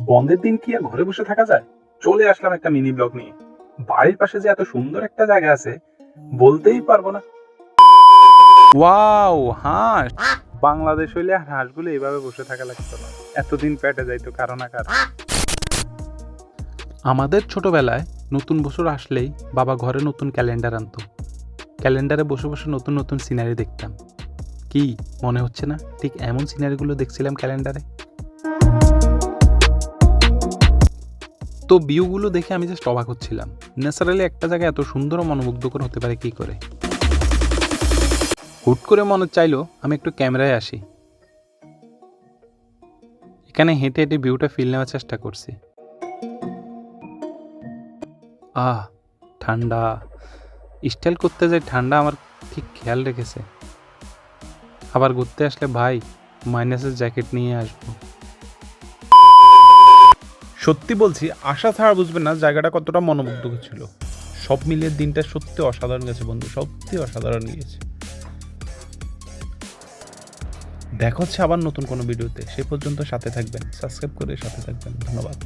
বন্ধের দিন কি আর ঘরে বসে থাকা যায়? চলে আসলাম একটা মিনি ব্লগ নিয়ে। বাড়ির পাশে যে এত সুন্দর একটা জায়গা আছে, বলতেই পারব না। ওয়াও, হাঁস! বাংলাদেশ হইলে আর হাঁসগুলো এইভাবে বসে থাকা লাগতো না। এতদিন পেটে যাইতো কারও না কারও। আমাদের ছোটবেলায় নতুন বছর আসলেই বাবা ঘরে নতুন ক্যালেন্ডার আনতো। ক্যালেন্ডারে বসে বসে নতুন নতুন সিনারি দেখতাম। কি, মনে হচ্ছে না? ঠিক এমন সিনারিগুলো দেখছিলাম ক্যালেন্ডারে। তো ভিউগুলো দেখে আমি জাস্ট অবাক হচ্ছিলাম। ন্যাচারালি একটা জায়গা এত সুন্দর ও মনোমুগ্ধকর হতে পারে কি করে? হুট করে মনে চাইলো আমি একটু ক্যামেরায় আসি। এখানে হেঁটে হেঁটে ভিউটা ফিল নেওয়ার চেষ্টা করছি। আহ, ঠান্ডা। স্টাইল করতে যাই ঠান্ডা আমার ঠিক খেয়াল রেখেছে। আবার ঘুরতে আসলে ভাই মাইনাসের জ্যাকেট নিয়ে আসব। সত্যি বলছি, আশা ছাড়া বুঝবেন না জায়গাটা কতটা মনোমুগ্ধ ছিল। সব মিলিয়ে দিনটা সত্যি অসাধারণ গেছে বন্ধু, সত্যি অসাধারণ গিয়েছে। দেখা হচ্ছে আবার নতুন কোনো ভিডিওতে। সে পর্যন্ত সাথে থাকবেন, সাবস্ক্রাইব করে সাথে থাকবেন। ধন্যবাদ।